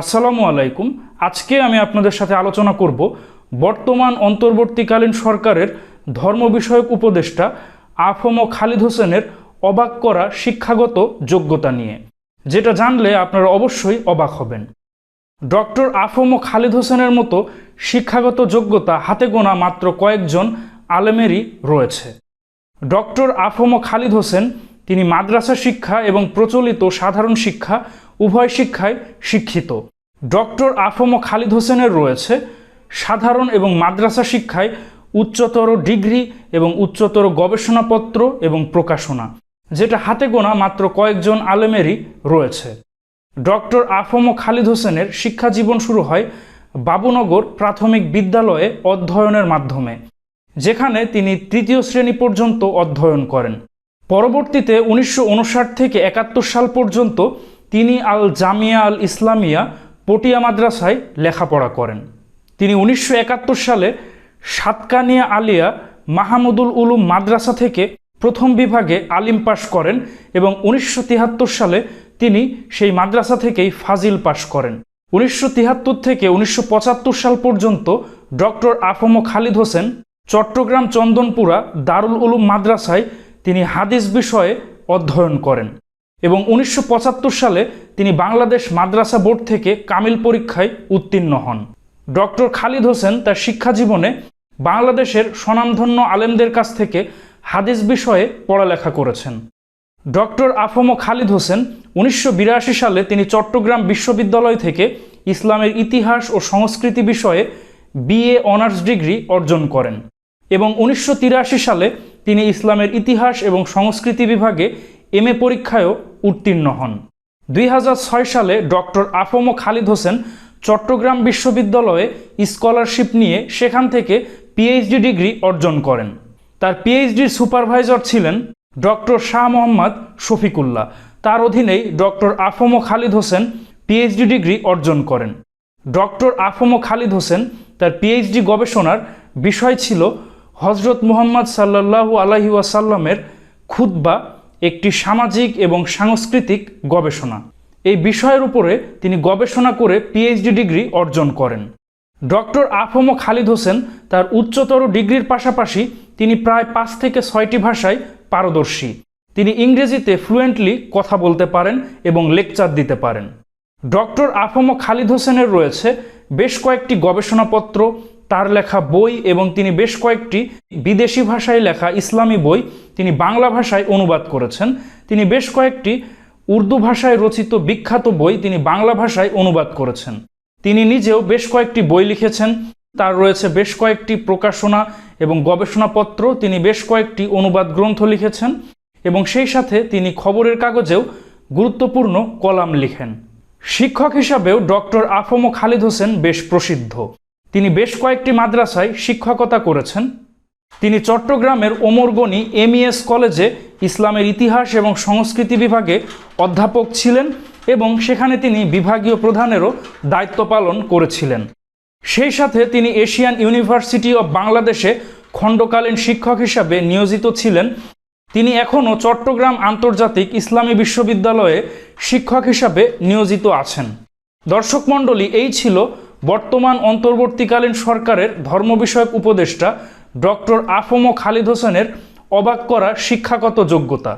আসসালামু আলাইকুম। আজকে আমি আপনাদের সাথে আলোচনা করব বর্তমান অন্তর্বর্তীকালীন সরকারের ধর্ম বিষয়ক উপদেষ্টা আফম খালিদ হোসেনের অবাক করা শিক্ষাগত যোগ্যতা নিয়ে। যেটা জানলে আপনারা অবশ্যই অবাক হবেন। ডক্টর আফম খালিদ হোসেনের মতো শিক্ষাগত যোগ্যতা হাতে গোনা মাত্র কয়েকজন আলেমেরই রয়েছে। ডক্টর আফম খালিদ হোসেন, তিনি মাদ্রাসা শিক্ষা এবং প্রচলিত সাধারণ শিক্ষা উভয় শিক্ষায় শিক্ষিত। ডক্টর আফম খালিদ হোসেনের রয়েছে সাধারণ এবং মাদ্রাসা শিক্ষায় উচ্চতর ডিগ্রি এবং উচ্চতর গবেষণাপত্র এবং প্রকাশনা, যেটা হাতে গোনা মাত্র কয়েকজন আলেমেরই রয়েছে। ডক্টর আফম খালিদ হোসেনের শিক্ষা জীবন শুরু হয় বাবুনগর প্রাথমিক বিদ্যালয়ে অধ্যয়নের মাধ্যমে, যেখানে তিনি তৃতীয় শ্রেণি পর্যন্ত অধ্যয়ন করেন। পরবর্তীতে উনিশশো উনষাট থেকে একাত্তর সাল পর্যন্ত তিনি আল জামিয়া আল ইসলামিয়া পটিয়া মাদ্রাসায় লেখাপড়া করেন। তিনি উনিশশো একাত্তর সালে সাতকানিয়া আলিয়া মাহমুদুল উলুম মাদ্রাসা থেকে প্রথম বিভাগে আলিম পাশ করেন এবং উনিশশো সালে তিনি সেই মাদ্রাসা থেকেই ফাজিল পাশ করেন। উনিশশো তিয়াত্তর থেকে উনিশশো পঁচাত্তর সাল পর্যন্ত ডক্টর আফম খালিদ হোসেন চট্টগ্রাম চন্দনপুরা দারুল উলুম মাদ্রাসায় তিনি হাদিস বিষয়ে অধ্যয়ন করেন। এবং উনিশশো পঁচাত্তর সালে তিনি বাংলাদেশ মাদ্রাসা বোর্ড থেকে কামিল পরীক্ষায় উত্তীর্ণ হন। ডক্টর খালিদ হোসেন তার শিক্ষা জীবনে বাংলাদেশের স্বনামধন্য আলেমদের কাছ থেকে হাদিস বিষয়ে পড়ালেখা করেছেন। ডক্টর আফম খালিদ হোসেন উনিশশো বিরাশি সালে তিনি চট্টগ্রাম বিশ্ববিদ্যালয় থেকে ইসলামের ইতিহাস ও সংস্কৃতি বিষয়ে বিএ অনার্স ডিগ্রি অর্জন করেন এবং উনিশশো তিরাশি সালে তিনি ইসলামের ইতিহাস এবং সংস্কৃতি বিভাগে এম এ পরীক্ষায়ও উত্তীর্ণ হন। দুই হাজার ছয় সালে ডক্টর আফম খালিদ হোসেন চট্টগ্রাম বিশ্ববিদ্যালয়ে স্কলারশিপ নিয়ে সেখান থেকে পিএইচডি ডিগ্রি অর্জন করেন। তার পিএইচডির সুপারভাইজার ছিলেন ডক্টর শাহ মোহাম্মদ শফিকুল্লাহ। তার অধীনেই doctor AFM Khalid Hossain PhD degree অর্জন করেন। ডক্টর আফম খালিদ হোসেন তার পিএইচডি গবেষণার বিষয় ছিল হজরত মুহাম্মদ সাল্লাল্লাহু আলাহি ওয়াসাল্লামের খুদ্া একটি সামাজিক এবং সাংস্কৃতিক গবেষণা। এই বিষয়ের উপরে তিনি গবেষণা করে পিএইচডি ডিগ্রি অর্জন করেন। ডক্টর আফম খালিদ হোসেন তার উচ্চতর ডিগ্রির পাশাপাশি তিনি প্রায় পাঁচ থেকে ছয়টি ভাষায় পারদর্শী। তিনি ইংরেজিতে ফ্লুয়েন্টলি কথা বলতে পারেন এবং লেকচার দিতে পারেন। ডক্টর আফম খালিদ হোসেনের রয়েছে বেশ কয়েকটি গবেষণাপত্র তার লেখা বই এবং তিনি বেশ কয়েকটি বিদেশি ভাষায় লেখা ইসলামী বই তিনি বাংলা ভাষায় অনুবাদ করেছেন। তিনি বেশ কয়েকটি উর্দু ভাষায় রচিত বিখ্যাত বই তিনি বাংলা ভাষায় অনুবাদ করেছেন। তিনি নিজেও বেশ কয়েকটি বই লিখেছেন। তার রয়েছে বেশ কয়েকটি প্রকাশনা এবং গবেষণাপত্র। তিনি বেশ কয়েকটি অনুবাদ গ্রন্থ লিখেছেন এবং সেই সাথে তিনি খবরের কাগজেও গুরুত্বপূর্ণ কলাম লিখেন। শিক্ষক হিসাবেও ডক্টর আফম খালিদ হোসেন বেশ প্রসিদ্ধ। তিনি বেশ কয়েকটি মাদ্রাসায় শিক্ষকতা করেছেন। তিনি চট্টগ্রামের ওমরগনি এমইএস কলেজে ইসলামের ইতিহাস এবং সংস্কৃতি বিভাগে অধ্যাপক ছিলেন এবং সেখানে তিনি বিভাগীয় প্রধানেরও দায়িত্ব পালন করেছিলেন। সেই সাথে তিনি এশিয়ান ইউনিভার্সিটি অব বাংলাদেশে খণ্ডকালীন শিক্ষক হিসাবে নিয়োজিত ছিলেন। তিনি এখনও চট্টগ্রাম আন্তর্জাতিক ইসলামী বিশ্ববিদ্যালয়ে শিক্ষক হিসাবে নিয়োজিত আছেন। দর্শক মণ্ডলী, এই ছিল বর্তমান অন্তর্বর্তীকালীন সরকারের ধর্ম বিষয়ক উপদেষ্টা ডক্টর আফম খালিদ হোসেনের অবাক করা শিক্ষাগত যোগ্যতা।